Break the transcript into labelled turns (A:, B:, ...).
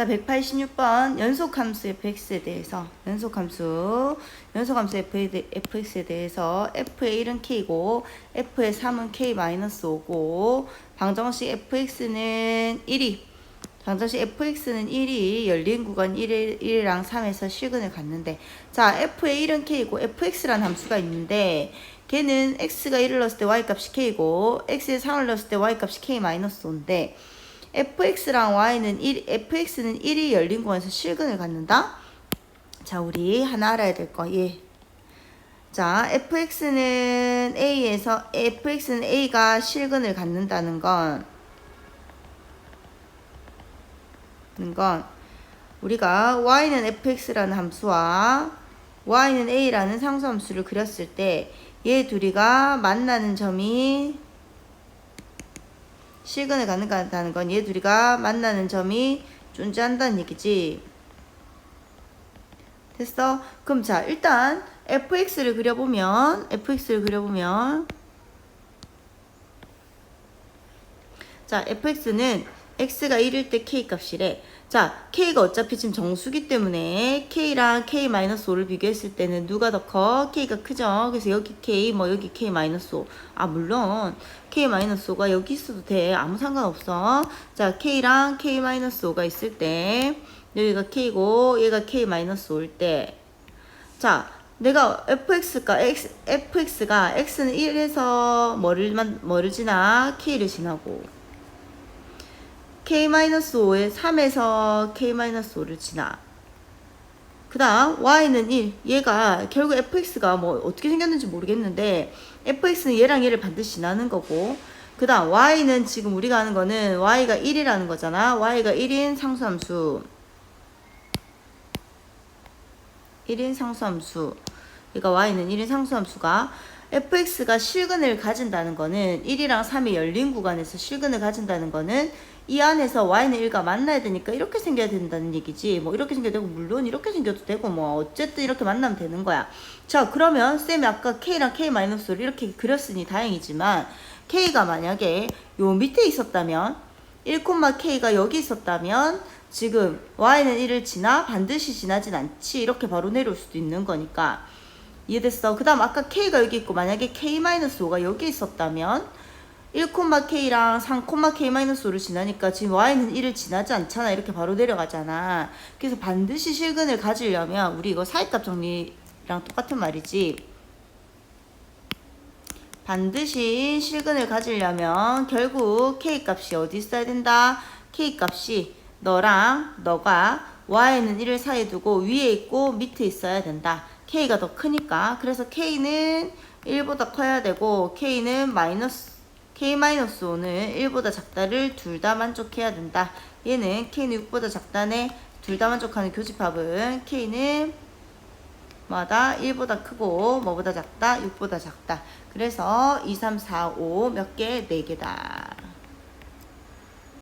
A: 자, 186번 연속 함수 fx에 대해서 연속 함수 연속 함수 fx에 대해서 f의 1은 k고 f의 3은 k-5고 방정식 fx는 1이 방정식 fx는 1이 열린 구간 1, 1이랑 3에서 실근을 갖는데 자 f의 1은 k고 fx라는 함수가 있는데 걔는 x가 1을 넣었을 때 y값이 k고 x에 3을 넣었을 때 y값이 k-5인데 fx랑 y는 1, fx는 1이 열린 구간에서 실근을 갖는다. 자, 우리 하나 알아야 될 거. 예. 자, fx는 a에서 fx는 a가 실근을 갖는다는 건 건 우리가 y는 fx라는 함수와 y는 a라는 상수함수를 그렸을 때 얘 둘이가 만나는 점이 실근을 갖는다는 건 얘 둘이가 만나는 점이 존재한다는 얘기지. 됐어? 그럼 자, 일단 fx를 그려보면 fx를 그려보면 자, fx는 x가 1일 때 k 값이래. 자, k가 어차피 지금 정수기 때문에 k랑 k-5를 비교했을 때는 누가 더 커? k가 크죠? 그래서 여기 k, 뭐 여기 k-5. 아, 물론 k-5가 여기 있어도 돼. 아무 상관없어. 자, k랑 k-5가 있을 때 여기가 k고 얘가 k-5일 때 자, 내가 fx가 x, fx가 x는 1에서 뭐를 만 뭐를 지나 k를 지나고 k-5에 3에서 k-5를 지나. 그 다음 y는 1. 얘가 결국 fx가 뭐 어떻게 생겼는지 모르겠는데 fx는 얘랑 얘를 반드시 지나는 거고 그 다음 y는 지금 우리가 하는 거는 y가 1이라는 거잖아. y가 1인 상수함수. 1인 상수함수. 그러니까 y는 1인 상수함수가 fx가 실근을 가진다는 거는 1이랑 3이 열린 구간에서 실근을 가진다는 거는 이 안에서 y는 1과 만나야 되니까 이렇게 생겨야 된다는 얘기지. 뭐 이렇게 생겨도 되고 물론 이렇게 생겨도 되고 뭐 어쨌든 이렇게 만나면 되는 거야. 자 그러면 쌤이 아까 k랑 k-를 이렇게 그렸으니 다행이지만 k가 만약에 요 밑에 있었다면 1,k가 여기 있었다면 지금 y는 1을 지나 반드시 지나진 않지 이렇게 바로 내려올 수도 있는 거니까 이해됐어? 그 다음 아까 k가 여기 있고 만약에 k-5가 여기 있었다면 1,k랑 3,k-5를 지나니까 지금 y는 1을 지나지 않잖아. 이렇게 바로 내려가잖아. 그래서 반드시 실근을 가지려면 우리 이거 사이값 정리랑 똑같은 말이지. 반드시 실근을 가지려면 결국 k 값이 어디 있어야 된다? k 값이 너랑 너가 y는 1을 사이에 두고 위에 있고 밑에 있어야 된다. K가 더 크니까. 그래서 k는 1보다 커야 되고 k는 마이너스 k-5는 1보다 작다를 둘 다 만족해야 된다. 얘는 k는 6보다 작다네. 둘 다 만족하는 교집합은 k는 마다 1보다 크고 뭐보다 작다? 6보다 작다. 그래서 2, 3, 4, 5 몇 개? 4개다.